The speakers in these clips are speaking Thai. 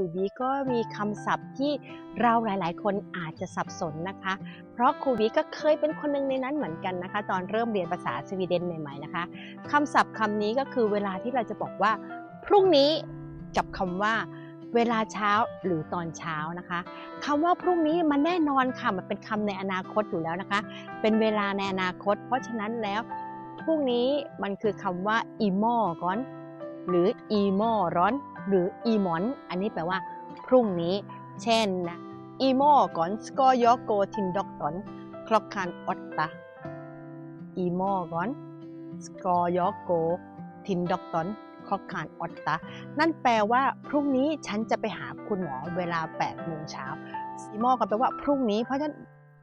วิบีก็มีคำศัพท์ที่เราหลาย ๆ คนอาจจะสับสนนะคะ เพราะครูวิก็เคยเป็นคนหนึ่งในนั้นเหมือนกันนะคะ ตอนเริ่มเรียนภาษาสวีเดนใหม่ ๆ นะคะคำศัพท์คำนี้ก็คือเวลาที่เราจะบอกว่า พรุ่งนี้กับคำว่าเวลาเช้าหรือตอนเช้านะคะคำว่าพรุ่งนี้มันแน่นอนค่ะมันเป็นคำในอนาคตอยู่แล้วนะคะ เป็นเวลาในอนาคต เพราะฉะนั้นแล้วพรุ่งนี้มันคือคำว่าอีมอก่อน หรืออีมอร้อน หรืออีมอน อันนี้แปลว่า พรุ่งนี้ เช่นนะอีมอก่อนสกอยโกทินด็อกตอนคลอกคันออตตาอีมอก่อนสกอยโกทินด็อกตอนคลอกคันออตตานั่นแปลว่า พรุ่งนี้ฉันจะไปหาคุณหมอเวลา8โมงเช้าอีมอก็แปลว่าพรุ่งนี้เพราะฉะนั้น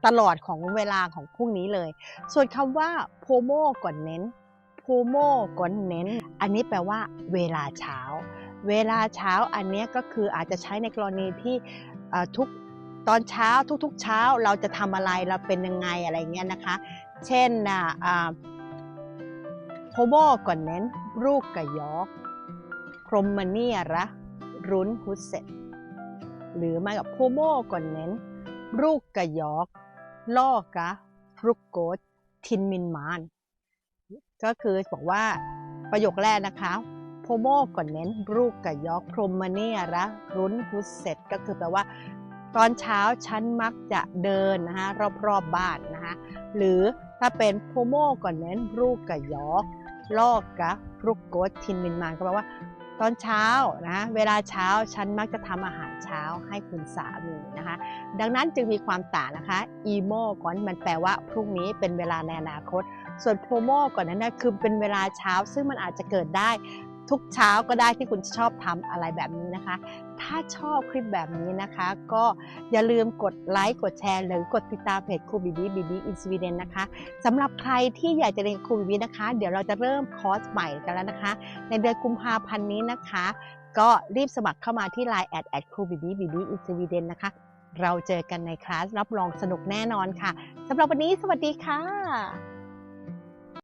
ตลอดของเวลาของพรุ่งนี้เลย ส่วนคำว่าโพโมก่อนเน้นโพโมก่อนเน้น อันนี้แปลว่า เวลาเช้า เวลาเช้าอันนี้ก็คืออาจจะใช้ในกรณีที่ทุกตอนเช้าทุกๆ เช้าเราจะทำอะไรเราเป็นยังไงอะไรเงี้ยนะคะ เช่นนะอ่าโพโมก่อนเน้นรูกกะยอกพรหมเนียระรุนฮุสเซตหรือมากับโพโมก่อนเน้นรูกกะยอกล่อกะรุกโกตทินมินมาน ก็คือบอกว่าประโยคแรกนะคะ โพโมก่อนเน้นรูกกับยอกพรหมเนียระรุนฮุสเซตก็คือแปลว่า ตอนเช้าฉันมักจะเดินนะคะรอบๆบบ้านนะคะหรือถ้าเป็นโพโมก่อนเน้นรูกกับยอกลอกกะรุกโกตทินมินมานก็แปลว่า ตอนเช้านะเวลาเช้าฉันมักจะทำอาหารเช้าให้คุณสามีนะคะ ดังนั้นจึงมีความต่างนะคะอีโมก่อนมันแปลว่าพรุ่งนี้เป็นเวลาในอนาคตส่วนโพโมก่อนนั้นนะคือเป็นเวลาเช้าซึ่งมันอาจจะเกิดได้ ทุกเช้าก็ได้ที่คุณชอบทำอะไรแบบนี้นะคะ ถ้าชอบคลิปแบบนี้นะคะ ก็อย่าลืมกดไลค์กดแชร์หรือกดติดตามเพจครูบีบีบีบีอินสวีเดนนะคะสำหรับใครที่อยากจะเรียนครูบีบีนะคะ เดี๋ยวเราจะเริ่มคอร์สใหม่กันแล้วนะคะ ในเดือนกุมภาพันธ์นี้นะคะ ก็รีบสมัครเข้ามาที่ Line แอดแอดครูบีบีบีบีอินสวีเดนนะคะ เราเจอกันในคลาสรับรองสนุกแน่นอนค่ะสำหรับวันนี้สวัสดีค่ะ